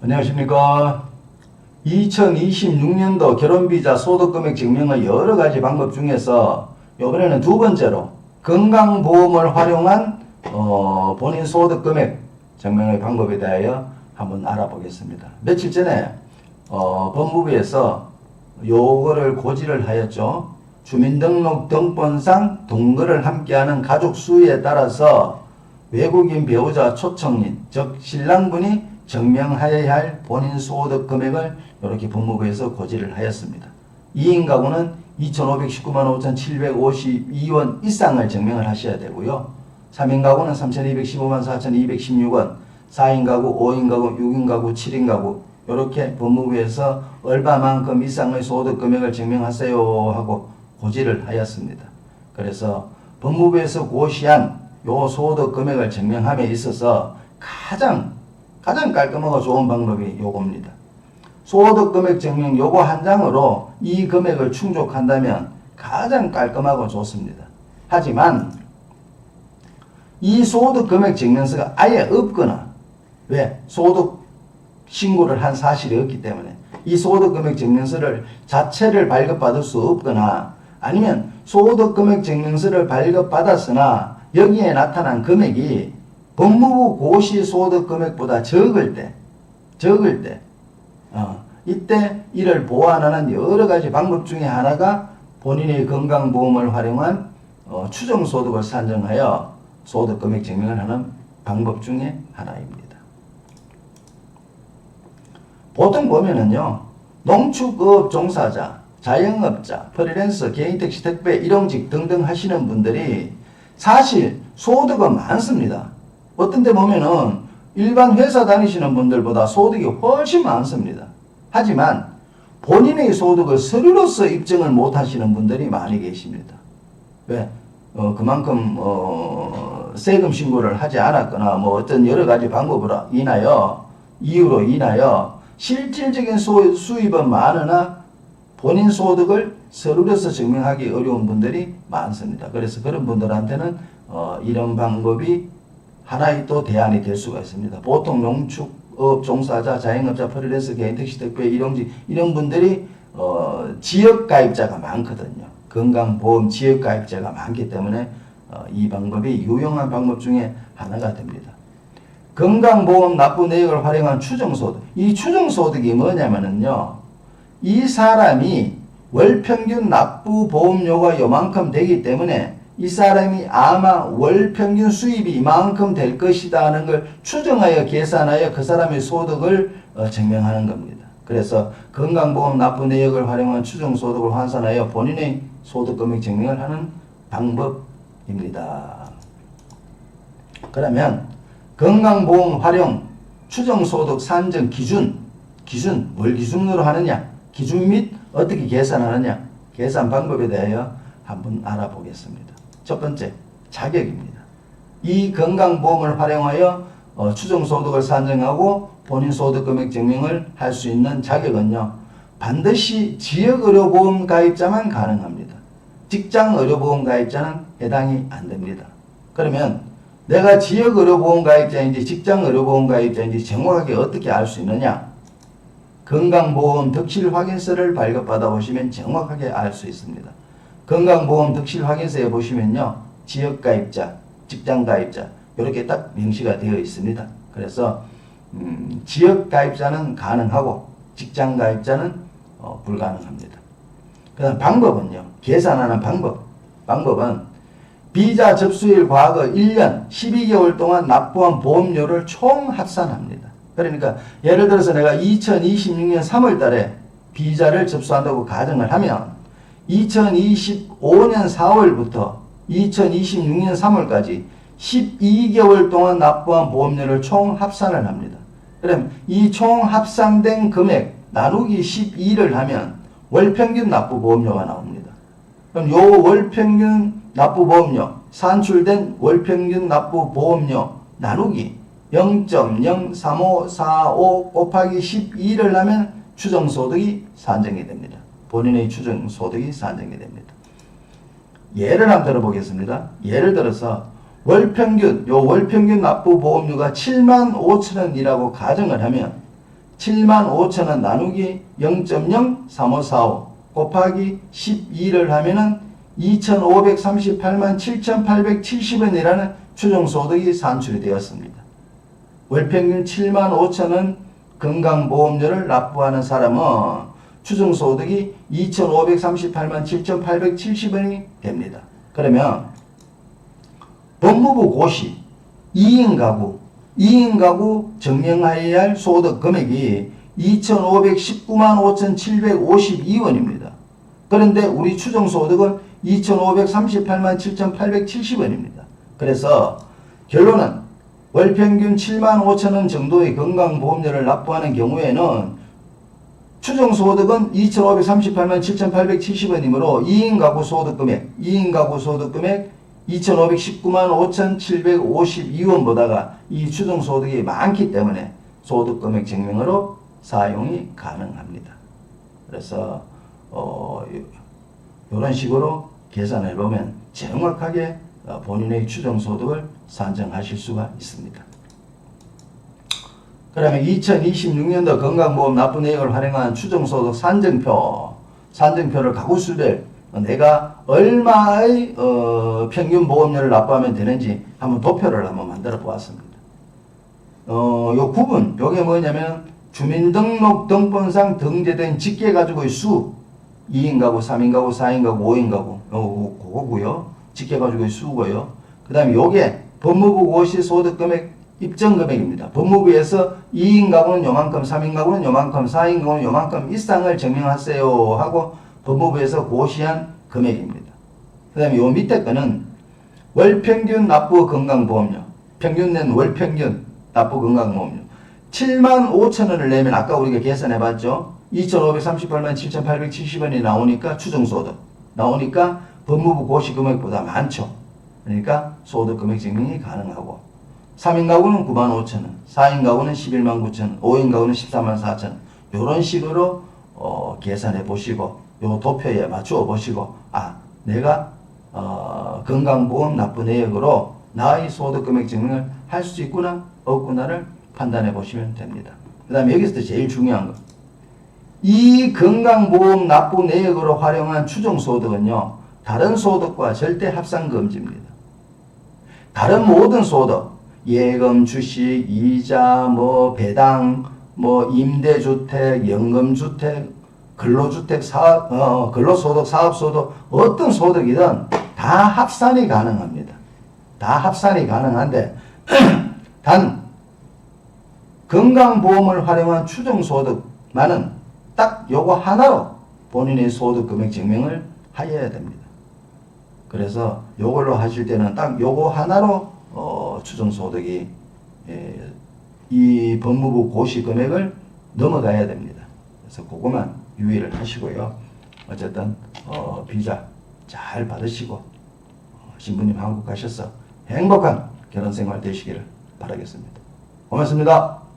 안녕하십니까. 2026년도 결혼비자 소득금액 증명의 여러 가지 방법 중에서 이번에는 두 번째로 건강보험을 활용한 어, 본인 소득금액 증명의 방법에 대하여 한번 알아보겠습니다. 며칠 전에 어, 법무부에서 요거를 고지를 하였죠. 주민등록 등본상 동거를 함께하는 가족 수에 따라서 외국인 배우자 초청인 즉 신랑분이 증명하여야 할 본인 소득 금액을 이렇게 법무부에서 고지를 하였습니다. 2인 가구는 2,519만 5,752원 이상을 증명을 하셔야 되고요. 3인 가구는 3,215만 4,216원, 4인 가구, 5인 가구, 6인 가구, 7인 가구 이렇게 법무부에서 얼마만큼 이상의 소득 금액을 증명하세요 하고 고지를 하였습니다. 그래서 법무부에서 고시한 요 소득 금액을 증명함에 있어서 가장 가장 깔끔하고 좋은 방법이 요겁니다. 소득 금액 증명 요거 한 장으로 이 금액을 충족한다면 가장 깔끔하고 좋습니다. 하지만 이 소득 금액 증명서가 아예 없거나 왜 소득 신고를 한 사실이 없기 때문에 이 소득 금액 증명서를 자체를 발급받을 수 없거나 아니면 소득 금액 증명서를 발급받았으나 여기에 나타난 금액이 법무부 고시 소득 금액보다 적을 때 적을 때 어, 이때 이를 보완하는 여러 가지 방법 중에 하나가 본인의 건강보험을 활용한 어, 추정소득을 산정하여 소득 금액 증명을 하는 방법 중에 하나입니다. 보통 보면은요, 농축업 종사자, 자영업자, 프리랜서, 개인택시 택배, 일용직 등등 하시는 분들이 사실 소득은 많습니다. 어떤 데 보면은 일반 회사 다니시는 분들보다 소득이 훨씬 많습니다. 하지만 본인의 소득을 서류로서 입증을 못 하시는 분들이 많이 계십니다. 왜? 어, 그만큼, 어, 세금 신고를 하지 않았거나, 뭐 어떤 여러 가지 방법으로 인하여, 이유로 인하여, 실질적인 소, 수입은 많으나, 본인 소득을 서류로서 증명하기 어려운 분들이 많습니다. 그래서 그런 분들한테는, 어, 이런 방법이 하나의 또 대안이 될 수가 있습니다. 보통 농축업 종사자, 자영업자, 프리랜서, 개인 택시 택배, 일용직 이런 분들이 어, 지역 가입자가 많거든요. 건강보험 지역 가입자가 많기 때문에 어, 이 방법이 유용한 방법 중에 하나가 됩니다. 건강보험 납부 내역을 활용한 추정소득. 이 추정소득이 뭐냐면은요. 이 사람이 월 평균 납부 보험료가 요만큼 되기 때문에 이 사람이 아마 월 평균 수입이 이만큼 될 것이다 하는 걸 추정하여 계산하여 그 사람의 소득을 어, 증명하는 겁니다. 그래서 건강보험 납부 내역을 활용한 추정 소득을 환산하여 본인의 소득 금액 증명을 하는 방법입니다. 그러면 건강보험 활용 추정 소득 산정 기준 기준 뭘 기준으로 하느냐 기준 및 어떻게 계산하느냐 계산 방법에 대하여 한번 알아보겠습니다. 첫 번째 자격입니다. 이 건강보험을 활용하여 어, 추정소득을 산정하고 본인 소득 금액 증명을 할 수 있는 자격은요. 반드시 지역의료보험 가입자만 가능합니다. 직장의료보험 가입자는 해당이 안 됩니다. 그러면 내가 지역의료보험 가입자인지 직장의료보험 가입자인지 정확하게 어떻게 알 수 있느냐? 건강보험 덕실 확인서를 발급받아 보시면 정확하게 알 수 있습니다. 건강보험 덕실 확인서에 보시면요. 지역가입자, 직장가입자 이렇게 딱 명시가 되어 있습니다. 그래서 음, 지역가입자는 가능하고 직장가입자는 어, 불가능합니다. 그 다음 방법은요. 계산하는 방법. 방법은 비자 접수일 과거 1년 12개월 동안 납부한 보험료를 총 합산합니다. 그러니까 예를 들어서 내가 2026년 3월 달에 비자를 접수한다고 가정을 하면 2025년 4월부터 2026년 3월까지 12개월 동안 납부한 보험료를 총 합산을 합니다. 그럼 이 총 합산된 금액 나누기 12를 하면 월 평균 납부 보험료가 나옵니다. 그럼 요 월 평균 납부 보험료 산출된 월 평균 납부 보험료 나누기 0.03545 곱하기 12를 하면 추정 소득이 산정이 됩니다. 본인의 추정 소득이 산정이 됩니다. 예를 한번 들어보겠습니다. 예를 들어서 월 평균, 요 월 평균 납부 보험료가 7만 5천 원이라고 가정을 하면 7만 5천 원 나누기 0.03545 곱하기 12를 하면은 2,538만 7,870원이라는 추정소득이 산출이 되었습니다. 월평균 7만 5천원 건강보험료를 납부하는 사람은 추정소득이 2,538만 7,870원이 됩니다. 그러면 법무부 고시 2인 가구 2인 가구 정령하여야 할 소득 금액이 2,519만 5,752원입니다. 그런데 우리 추정소득은 2,538만 7,870원입니다. 그래서 결론은 월평균 7만 5천 원 정도의 건강보험료를 납부하는 경우에는 추정 소득은 2,538만 7,870원이므로 2인 가구 소득 금액, 2인 가구 소득 금액 2,519만 5,752원보다가 이 추정 소득이 많기 때문에 소득 금액 증명으로 사용이 가능합니다. 그래서 어, 이런 식으로 계산해 보면 정확하게 어, 본인의 추정 소득을 산정하실 수가 있습니다. 그러면 2026년도 건강보험 납부 내역을 활용한 추정소득 산정표, 산정표를 가구수별 어, 내가 얼마의 어, 평균 보험료를 납부하면 되는지 한번 도표를 한번 만들어 보았습니다. 어, 요 구분, 요게 뭐냐면 주민등록 등본상 등재된 직계 가지고의 수 2인 가구, 3인 가구, 4인 가구, 5인 가구 요 그거고요. 직계 가지고의 수고요. 그 다음에 요게 법무부 고시 소득 금액 입정금액입니다. 법무부에서 2인 가구는 요만큼, 3인 가구는 요만큼, 4인 가구는 요만큼 이상을 증명하세요 하고 법무부에서 고시한 금액입니다. 그 다음에 요 밑에 거는 월평균 납부 건강보험료, 평균 낸 월평균 납부 건강보험료 7만 5천 원을 내면 아까 우리가 계산해 봤죠. 2,538만 7,870원이 나오니까 추정소득 나오니까 법무부 고시금액보다 많죠. 그러니까 소득금액 증명이 가능하고 3인 가구는 9만 5천 원, 4인 가구는 11만 9천 원, 5인 가구는 14만 4천 원 이런 식으로 어, 계산해 보시고 요 도표에 맞추어 보시고 아 내가 어, 건강보험 납부 내역으로 나의 소득금액 증명을 할 수 있구나 없구나를 판단해 보시면 됩니다. 그 다음에 여기서 제일 중요한 거. 이 건강보험 납부 내역으로 활용한 추정소득은요, 다른 소득과 절대 합산 금지입니다. 다른 모든 소득, 예금, 주식, 이자, 뭐, 배당, 뭐, 임대주택, 연금주택, 근로주택, 사업, 어, 근로소득, 사업소득, 어떤 소득이든 다 합산이 가능합니다. 다 합산이 가능한데, 단, 건강보험을 활용한 추정소득만은 딱 요거 하나로 본인의 소득금액 증명을 하여야 됩니다. 그래서 요걸로 하실 때는 딱 요거 하나로 어, 추정소득이 예, 이 법무부 고시 금액을 넘어가야 됩니다. 그래서 그것만 유의를 하시고요. 어쨌든 어, 비자 잘 받으시고 어, 신부님 한국 가셔서 행복한 결혼 생활 되시기를 바라겠습니다. 고맙습니다.